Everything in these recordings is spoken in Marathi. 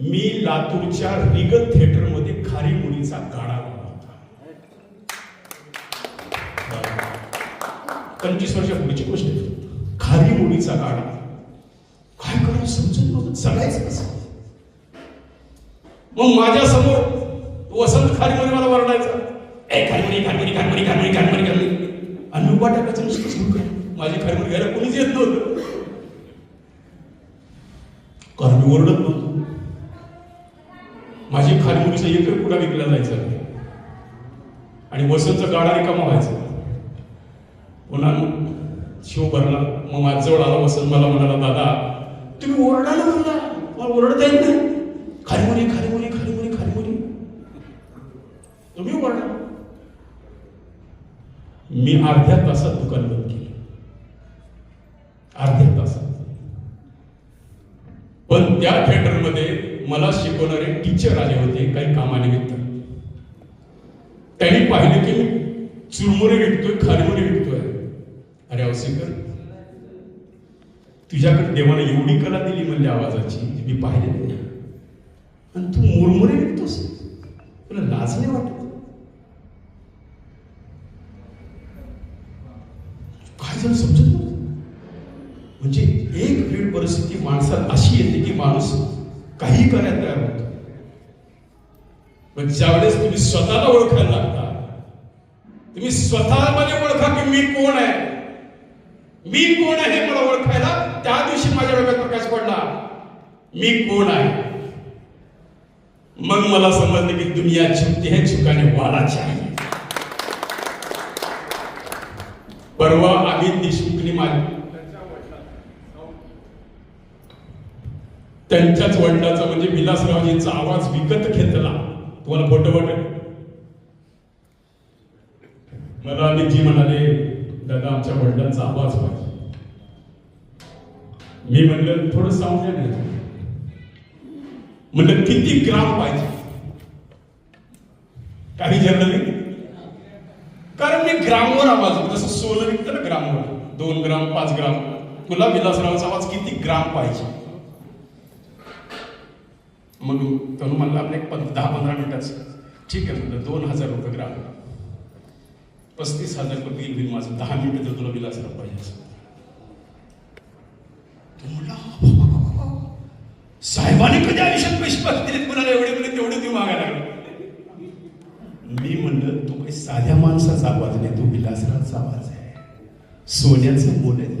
मी लातूरच्या रिगल थिएटरमध्ये खारी मुलीचा गाडा लावला होता पंचवीस वर्षापूर्वीची गोष्ट खारी मुलीचा गाडा. काय करावं समजून नव्हतं जगायचं कसं? मग माझ्यासमोर वसंत खारीमध्ये मला वरडायचा. ए खारीमुरी खारमुनी खारमुनी खारमुनी खारमुनी खारमुनी आणि उभा टाकायचं नुसतं सुरू कर. माझी खारमुनी घ्यायला कोणीच येत नव्हतं. कारण मी ओरडत नव्हतो. माझी खारीमुरीचा एक कुठं विकला जायचा आणि वसंतचा गाडा रिकामा व्हायचा पुन्हा शिव भरला. मग माझ्याजवळ आला वसंत. मला म्हणाला दादा तुम्ही ओरडायला म्हणला मला ओरडता येत नाही. खारीमुरी खारीमुरी खारीमुरी खारीमुरी तुम्ही ओरडा. मी अर्ध्या तासात दुकान बंद केलं. अर्ध्या तासात. पण त्या मला शिकवणारे टीचर आले होते काही कामानिमित्त. त्यांनी पाहिलं की मी चुरमुरे विकतोय खारमुरे विकतोय. अरे अवसेकर तुझ्याकडे देवाने एवढी कला दिली म्हणजे आवाजाची मी पाहिली नाही. आणि तू मुरमुरे विकतोस? तुला लाज नाही वाटत? काय झालं समजत म्हणजे एक वेळ परिस्थिती माणसात अशी येते की माणूस काही करायला तयार होत पण ज्यावेळेस तुम्ही स्वतःला ओळखायला लागता तुम्ही स्वतःमध्ये ओळखा की मी कोण आहे. मी कोण आहे मला ओळखायला त्या दिवशी माझ्या डोक्यात प्रकाश पडला मी कोण आहे? मग मला समजलं की दुनिया झुकती है झुकाने वाला चाहिए परवा अमित देशमुखने माझ्या त्यांच्याच वडिलाचा म्हणजे विलासरावजींचा आवाज विकत घेतला. तुम्हाला फोटो वाटेल. मला जी म्हणाले दादा आमच्या वडिलांचा आवाज पाहिजे. मी म्हणलं थोडं सांगले नाही. म्हणलं किती ग्राम पाहिजे? काही विचारलं नाही. कारण मी ग्रामवर आवाज जसं सोनं विकतं ना ग्रामवर. दोन ग्राम पाच ग्राम. तुला विलासरावचा आवाज किती ग्राम पाहिजे? मग तनु म्हणला आपलं एक पं- दहा पंधरा मिनिटाचं ठीक आहे म्हणलं दोन हजार रुपये ग्राम पस्तीस हजार रुपये बिल बिल माझं. दहा मिनिटं तर तुला विलासराव पाहिजे साहेबाने साहेबांनी कधी आयुष्यात पैसे पास दिलेत कुणाला एवढे म्हणजे तेवढे तुम्ही मागायला लागले? मी म्हणलं तो काही साध्या माणसाचा आवाज नाही तो विलासराचा आवाज आहे. सोन्याचं बोल आहे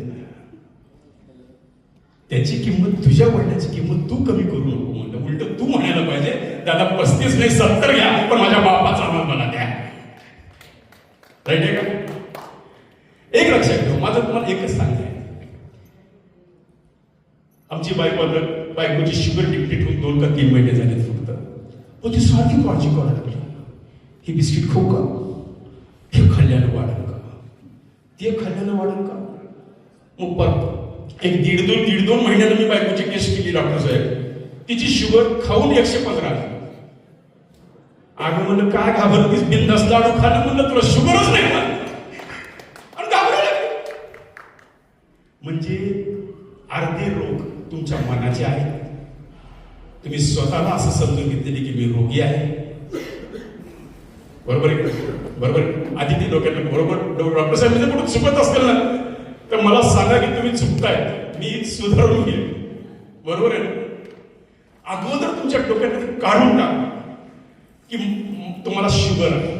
त्याची किंमत तुझ्या वडिलाची किंमत तू कमी करू नको म्हणलं. उलट तू म्हणायला पाहिजे दादा पस्तीस नाही सत्तर घ्या पण माझ्या बापाचा आवाज मला द्या. राईट आहे का? एक लक्षात ठेव माझं तुम्हाला एकच सांगते आमची बायको बायकोची शुगर डिक्टेट होऊन दोन का तीन महिने झाले फक्त. पण ती सारखी काळजी करायला लागली. हे बिस्किट खाऊ का? हे खाल्ल्यानं वाढेल का? ते खाल्ल्यानं वाढेल का? मग परत एक दीड दोन दीड दोन महिन्यानं मी बायकोची केस केली डॉक्टर साहेब. तिची शुगर खाऊन एकशे पंधरा अगं म्हणलं काय घाबरतीस बिंदास लाडू खाणं म्हणलं तुला शुगरच नाही का आणि घाबरायला म्हणजे अर्धे रोग तुमच्या मनाचे आहेत. तुम्ही स्वतःला असं समजून घेतलेली की मी रोगी आहे. बरोबर आहे बरोबर आधी ते डोक्यात बरोबर. डॉक्टर साहेब म्हणजे कुठं चुकत असतील ना? तर मला सांगा की तुम्ही चुकताय. मी सुधारून घेईन. बरोबर आहे ना? अगोदर तुमच्या डोक्यात काढून टाका की तुम्हाला शुगर आहे.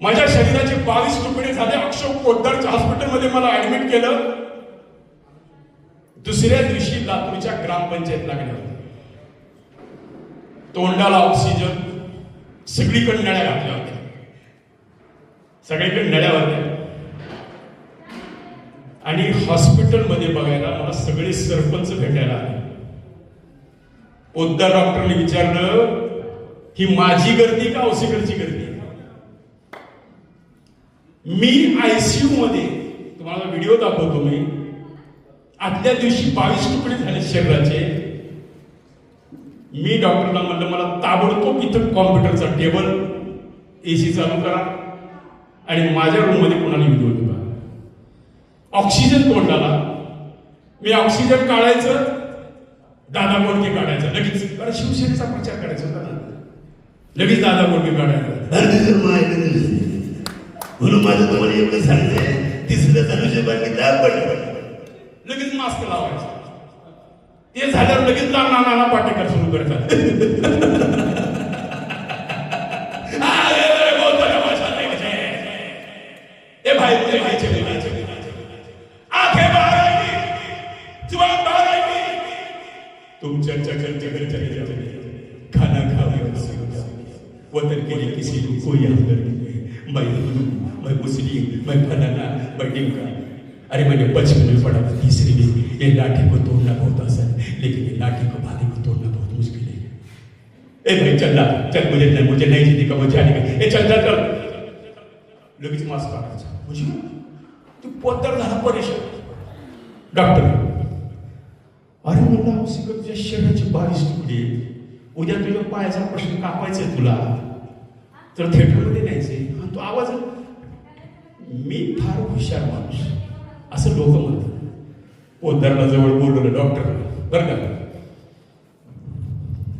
माझ्या शरीराचे बावीस तुकडे झाले अक्षर पोद्दारच्या हॉस्पिटलमध्ये मला ऍडमिट केलं. दुसऱ्या दिवशी लातूरच्या ग्रामपंचायत लागल्या. होत्या तोंडाला ऑक्सिजन सगळीकडे नळ्या घातल्या होत्या. सगळीकडे नळ्या होत्या. आणि हॉस्पिटलमध्ये बघायला मला सगळे सरपंच भेटायला आले. पोद्दार डॉक्टरने विचारलं ही माझी गर्दी का औसीकडची गर्दी? मी आयसीयू मध्ये तुम्हाला व्हिडिओ दाखवतो मी आदल्या दिवशी बावीस तुकडे झाले शरीराचे. मी डॉक्टरला म्हणलं मला ताबडतोब इथं कॉम्प्युटरचा टेबल एसी चालू करा. आणि माझ्या रूममध्ये कोणाला व्हिडिओ ऑक्सिजन तोंडाला. मी ऑक्सिजन काढायचं दादा बोडके काढायचा. लगेच. कारण शिवसेनेचा प्रचार करायचा होता ना. लगेच दादा बोडके काढायचा. म्हणून माझं तुम्हाला एवढं सांगतंय तिसरं धनुष्यबाण दाब पडलं लगेच मास्क लावायचा. ते झाल्यावर लगेच नाना पाटेकर सुरू करतात. वतन के लिए किसी को कोई हमदर्दी नहीं मैं हिंदू मैं मुस्लिम मैं फलाना मैं ढिमका अरे मैंने बचपन में पढ़ा था तीसरी में ये लाठी को तोड़ना बहुत आसान है लेकिन ये लाठी को भाले को तोड़ना बहुत मुश्किल है ए भाई चल ना चल मुझे नहीं मुझे नहीं जीने का मुझे आने का ए चल चल चल लगेच मास्क काढायचा म्हणजे तू पोतर झाला परेशान डॉक्टर अरे म्हणलं औषध तुझ्या शरीराची बारीच तुकडे उद्या तुझ्या पायाचा प्रश्न कापायचा तुला तर थिएटरमध्ये न्यायचे. आणि तो आवाज मी फार हुशार माणूस. असं लोक म्हणतात. पोतदाराला जवळ बोलवलं डॉक्टर. बरं का?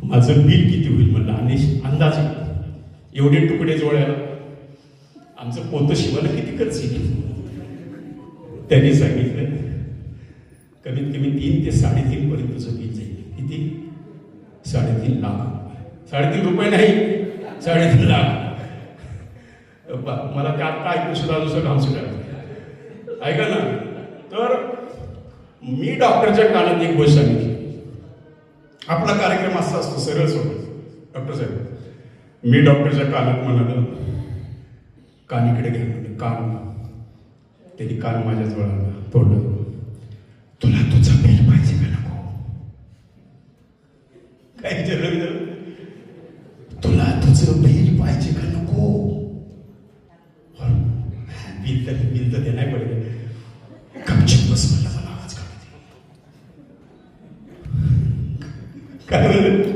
माझं बिल किती होईल? म्हणलं आणि अंदाज. एवढे तुकडे जोडायला आमचं पोतं शिवायला किती खर्च येईल? त्यांनी सांगितलं कमीत कमी तीन ते साडेतीन पर्यंतचं बिल जाईल. किती? साडेतीन लाख साडेतीन रुपये नाही साडेतीन लाख. मला ते आत्ता ऐकून सुद्धा दुसरं काम सुद्धा ऐका ना. तर मी डॉक्टरच्या कानात एक गोष्ट सांगितली. आपला कार्यक्रम असा असतो सरळ सोडतो डॉक्टर साहेब मी डॉक्टरच्या कानात म्हणालं कानीकडे घ्या म्हणजे कान त्यांनी कान माझ्याजवळ आणला तोंडाजवळ तुला तुझा बेल पाहिजे का नको काय विचारलं विचारलं तुला तुझं बेल पाहिजे का नको बिल तर बिल तर ते नाही पडले गपचिप बस म्हणलं मला आवाज काढू दे काय म्हणलं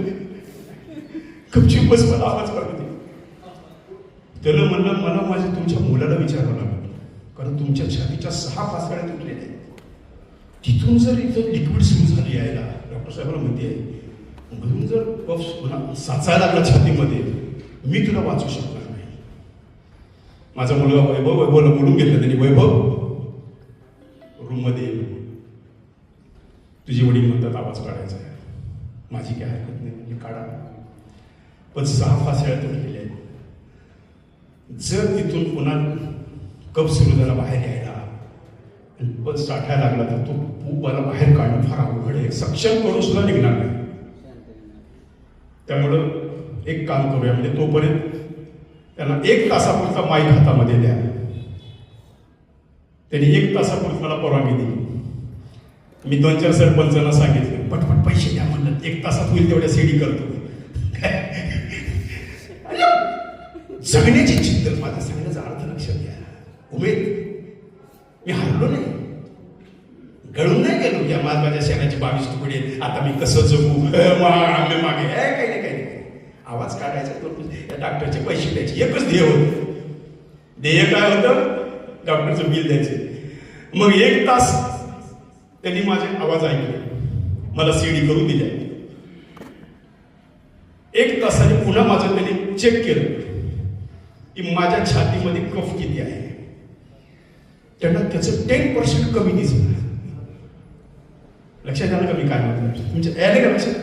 गपचिप बस मला आवाज काढू दे त्याला म्हणलं मला माझ्या तुमच्या मुलाला विचारावं लागलं. कारण तुमच्या छातीच्या सहा पासळ्या तुटलेल्या आहेत. तिथून जर इथं लिक्विड सुरू झाली यायला डॉक्टर साहेबांना माहिती आहे म्हणून जर कफ पुन्हा साचायला लागला छातीमध्ये मी तुला वाचू शकणार नाही. माझा मुलगा वैभव वैभवला बोलून गेला त्यांनी वैभव रूममध्ये ये तुझे वडील म्हणतात आवाज काढायचा आहे. माझी काय हरकत नाही म्हणजे काढा. पण सहा फासळ्या तुटलेल्या आहेत जर तिथून पुन्हा कप सुरू झाला बाहेर यायला आणि पण साठायला लागला तर तो पूप मला बाहेर काढणं फार अवघड आहे. सक्षम करून सुद्धा निघणार नाही. त्यामुळं एक काम करूया. म्हणजे तोपर्यंत त्यांना एक तासापुरता माईक हातामध्ये द्या. त्यांनी एक तासापुरती मला परवानगी दिली. मी दोन चार सरपंचांना सांगितलं पटपट पैसे द्या म्हणलं एक तासात होईल तेवढ्या सीडी करतो. जगण्याची चिंतन माझं सांगण्याचा अर्थ लक्षात घ्या. उमेद. मी हरलो नाही. गळून नाही गेलो. या माझ माझ्या शेणाची बावीस तुकडे. आहेत. आता मी कसं जगू? आम्ही मागे. काही नाही काही नाही. आवाज काढायचा तो म्हणजे या डॉक्टरचे पैसे द्यायचे. एकच ध्येय होतं. ध्येय काय होतं? डॉक्टरचं बिल द्यायचे. मग एक तास त्यांनी माझे आवाज ऐकले. मला सीडी करून दिल्या. एक तासाने पुन्हा माझं त्यांनी चेक केलं. की माझ्या छातीमध्ये कफ किती आहे? त्यांना त्याचं टेन पर्सेंट कमी दिसलं लक्षात आलं का मी काय म्हणतो तुमच्या आलं का लक्षात?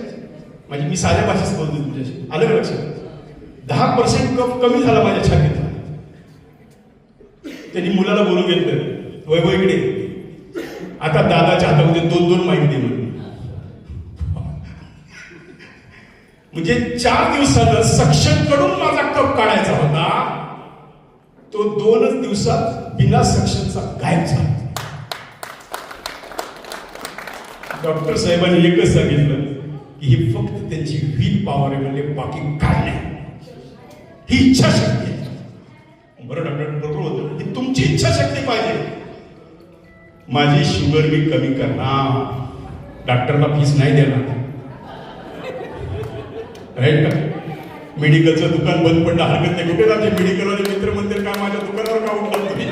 म्हणजे मी साध्या भाषेत बोलतो तुमच्याशी. आलं का लक्षात? दहा पर्सेंट कफ कमी झाला माझ्या छातीत. त्यांनी मुलाला बोलू घेतलं. वैभव इकडे. आता दादाच्या हातामध्ये दोन दोन माहिती दे म्हणून. म्हणजे चार दिवसात सक्षमकडून माझा कप काढायचा होता. तो दोनच दिवसात बिना सक्षमचा गायब झाला. डॉक्टर साहेबांनी एकच सांगितलं की ही फक्त त्यांची विल पॉवर आहे म्हणजे बाकी काय नाही. ही इच्छाशक्ती शक्ती बरं डॉक्टर बरोबर होतं ही तुमची इच्छाशक्ती पाहिजे. माझी शुगर मी कमी करणार. डॉक्टरला फीस नाही देणार. राईट का मेडिकलचं दुकान बंद पडलं हरकत नाही. कुठे जाते? मेडिकलवाले मित्र म्हणतील का माझ्या दुकानावर का उठलं तुम्ही?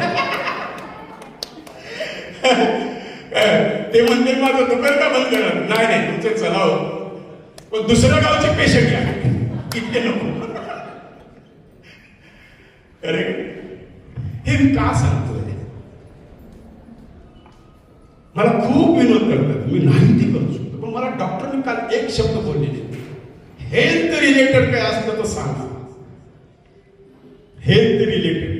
ते म्हणते माझं दुकान का बंद करा नाही नाही तुमचे चलाव. पण दुसऱ्या गावचे पेशंट घ्या इतके नको. अरे हे मी का सांगतोय? मला खूप विनोद करतात. मी नाही ते करू शकतो. पण मला डॉक्टरने काल एक शब्द बोललेले. हेल्थ रिलेटेड काय असलं तर सांगा. Health related.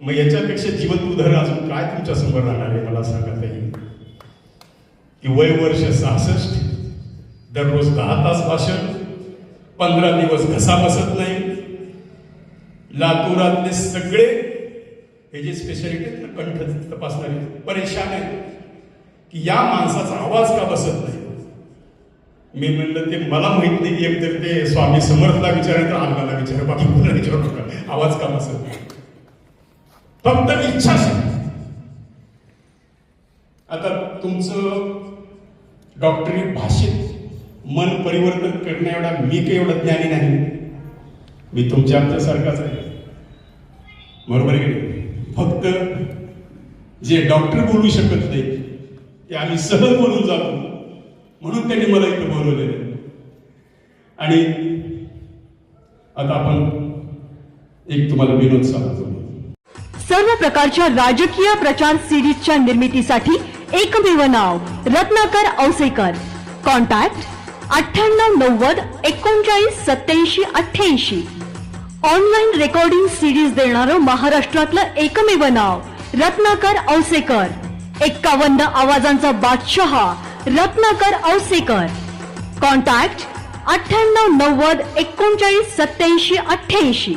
मग याच्यापेक्षा जीवन उदाहरण अजून काय तुमच्यासमोर राहणार आहे मला सांगा येईल की वय वर्ष सहासष्ट दररोज दहा तास भाषण पंधरा दिवस घसा बसत नाही लातूरातले सगळे हे जे स्पेशालिटी आहेत ना कंठ तपासणारे परेशान आहेत की या माणसाचा आवाज का बसत नाही? मी म्हणलं ते मला माहीत नाही एक तर ते स्वामी समर्थला विचारायचं आम्हाला विचारा बाकी कुणाला विचारू नका आवाज काम असेल फक्त इच्छा आता तुमचं डॉक्टरी भाषेत मन परिवर्तन करण्या एवढा मी काही एवढा ज्ञानी नाही. मी तुमच्या आमच्यासारखाच आहे. बरोबर आहे फक्त जे डॉक्टर बोलू शकत नाही ते आम्ही सहज बोलून जातो. म्हणून त्यांनी मला इथं बोलवलेलं आहे. आणि आता आपण एक तुम्हाला विनोद सांगतो. सर्व प्रकारच्या राजकीय प्रचार सिरीजच्या निर्मितीसाठी एकमेव नाव रत्नाकर औसेकर. कॉन्टॅक्ट अठ्ठ्याण्णव नव्वद एकोणचाळीस सत्याऐंशी अठ्ठ्याऐंशी. ऑनलाईन रेकॉर्डिंग सिरीज देणारं महाराष्ट्रातलं एकमेव नाव रत्नाकर औसेकर. एक्कावन्न आवाजांचा बादशहा रत्नाकर औसेकर. कॉन्टॅक्ट अठ्ठ्याण्णव नव्वद एकोणचाळीस सत्याऐंशी अठ्ठ्याऐंशी.